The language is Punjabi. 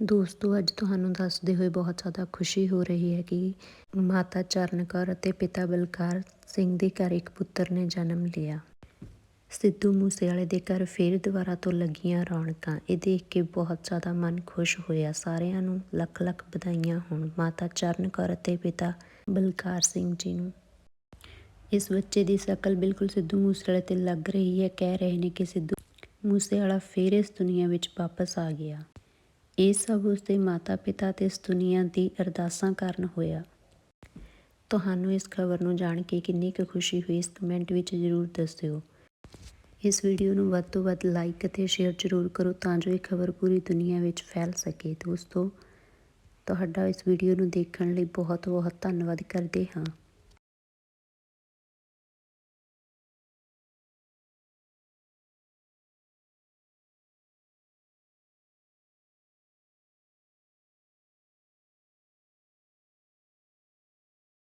ਦੋਸਤੋ, ਅੱਜ ਤੁਹਾਨੂੰ ਦੱਸਦੇ ਹੋਏ ਬਹੁਤ ਜ਼ਿਆਦਾ ਖੁਸ਼ੀ ਹੋ ਰਹੀ ਹੈ ਕਿ ਮਾਤਾ ਚਰਨ ਕੌਰ ਅਤੇ ਪਿਤਾ ਬਲਕਾਰ ਸਿੰਘ ਦੇ ਘਰ ਇੱਕ ਪੁੱਤਰ ਨੇ ਜਨਮ ਲਿਆ। ਸਿੱਧੂ ਮੂਸੇਵਾਲੇ ਦੇ ਘਰ ਫੇਰ ਦੁਬਾਰਾ ਤੋਂ ਲੱਗੀਆਂ ਰੌਣਕਾਂ। ਇਹ ਦੇਖ ਕੇ ਬਹੁਤ ਜ਼ਿਆਦਾ ਮਨ ਖੁਸ਼ ਹੋਇਆ। ਸਾਰਿਆਂ ਨੂੰ ਲੱਖ ਲੱਖ ਵਧਾਈਆਂ ਹੋਣ ਮਾਤਾ ਚਰਨ ਕੌਰ ਅਤੇ ਪਿਤਾ ਬਲਕਾਰ ਸਿੰਘ ਜੀ ਨੂੰ। ਇਸ ਬੱਚੇ ਦੀ ਸ਼ਕਲ ਬਿਲਕੁਲ ਸਿੱਧੂ ਮੂਸੇਵਾਲੇ ਤੇ ਲੱਗ ਰਹੀ ਹੈ। ਕਹਿ ਰਹੇ ਨੇ ਕਿ ਸਿੱਧੂ ਮੂਸੇਵਾਲਾ ਫੇਰ ਇਸ ਦੁਨੀਆ ਵਿੱਚ ਵਾਪਸ ਆ ਗਿਆ। ਇਹ ਸਭ ਉਸਦੇ ਮਾਤਾ ਪਿਤਾ ਤੇ ਇਸ ਦੁਨੀਆ ਦੀ ਅਰਦਾਸਾਂ ਕਾਰਨ ਹੋਇਆ। ਤੁਹਾਨੂੰ ਇਸ ਖਬਰ ਨੂੰ ਜਾਣ ਕੇ ਕਿੰਨੀ ਕੁ ਖੁਸ਼ੀ ਹੋਈ, ਇਸ ਕਮੈਂਟ ਵਿੱਚ ਜ਼ਰੂਰ ਦੱਸਿਓ। ਇਸ ਵੀਡੀਓ ਨੂੰ ਵੱਧ ਤੋਂ ਵੱਧ ਲਾਈਕ ਅਤੇ ਸ਼ੇਅਰ ਜ਼ਰੂਰ ਕਰੋ ਤਾਂ ਜੋ ਇਹ ਖਬਰ ਪੂਰੀ ਦੁਨੀਆ ਵਿੱਚ ਫੈਲ ਸਕੇ। ਦੋਸਤੋ, ਤੁਹਾਡਾ ਇਸ ਵੀਡੀਓ ਨੂੰ ਦੇਖਣ ਲਈ ਬਹੁਤ ਬਹੁਤ ਧੰਨਵਾਦ ਕਰਦੇ ਹਾਂ।